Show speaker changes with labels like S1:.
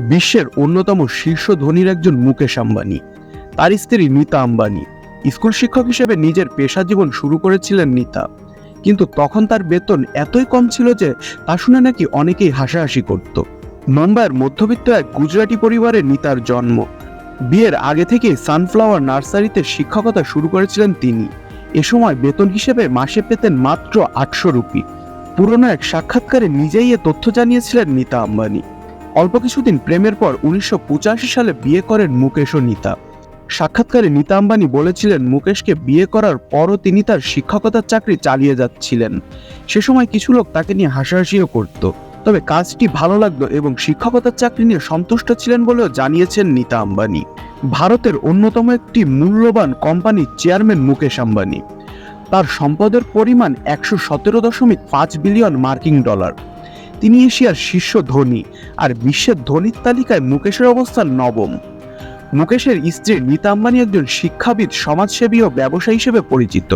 S1: বিশ্বের অন্যতম শীর্ষ ধনীর একজন মুকেশ আম্বানি। তার স্ত্রী নীতা আম্বানি। স্কুল শিক্ষক হিসেবে নিজের পেশা জীবন শুরু করেছিলেন নীতা। কিন্তু তখন তার বেতন এতই কম ছিল যে তা শুনে নাকি অনেকেই হাসাহাসি করত। মুম্বাইয়ের মধ্যবিত্ত এক গুজরাটি পরিবারে নীতার জন্ম। বিয়ের আগে থেকেই সানফ্লাওয়ার নার্সারিতে শিক্ষকতা শুরু করেছিলেন তিনি। এ সময় বেতন হিসেবে মাসে পেতেন মাত্র আটশো রুপি। পুরনো এক সাক্ষাৎকারে নিজেই এ তথ্য জানিয়েছিলেন নীতা আম্বানি। অল্প কিছুদিন প্রেমের পর উনিশশো পঁচাশি সালে বিয়ে করেন মুকেশ ও নীতা। সাক্ষাৎকারে নীতা আম্বানি বলেছিলেন, মুকেশকে বিয়ে করার পরও তিনি তার শিক্ষকতার চাকরি চালিয়ে যাচ্ছিলেন। সে সময় কিছু লোক তাকে নিয়ে হাসাহাসিও করত। তবে কাজটি ভালো লাগল এবং শিক্ষকতার চাকরি নিয়ে সন্তুষ্ট ছিলেন বলেও জানিয়েছেন নীতা আম্বানি। ভারতের অন্যতম একটি মূল্যবান কোম্পানির চেয়ারম্যান মুকেশ আম্বানি। তার সম্পদের পরিমাণ একশো সতেরো দশমিক পাঁচ বিলিয়ন মার্কিন ডলার। তিনি এশিয়ার শীর্ষ ধনী আর বিশ্বের ধনীর তালিকায় মুকেশের অবস্থান নবম। মুকেশের স্ত্রী নীতা আম্বানি একজন শিক্ষাবিদ, সমাজসেবী ও ব্যবসায়ী হিসেবে পরিচিত।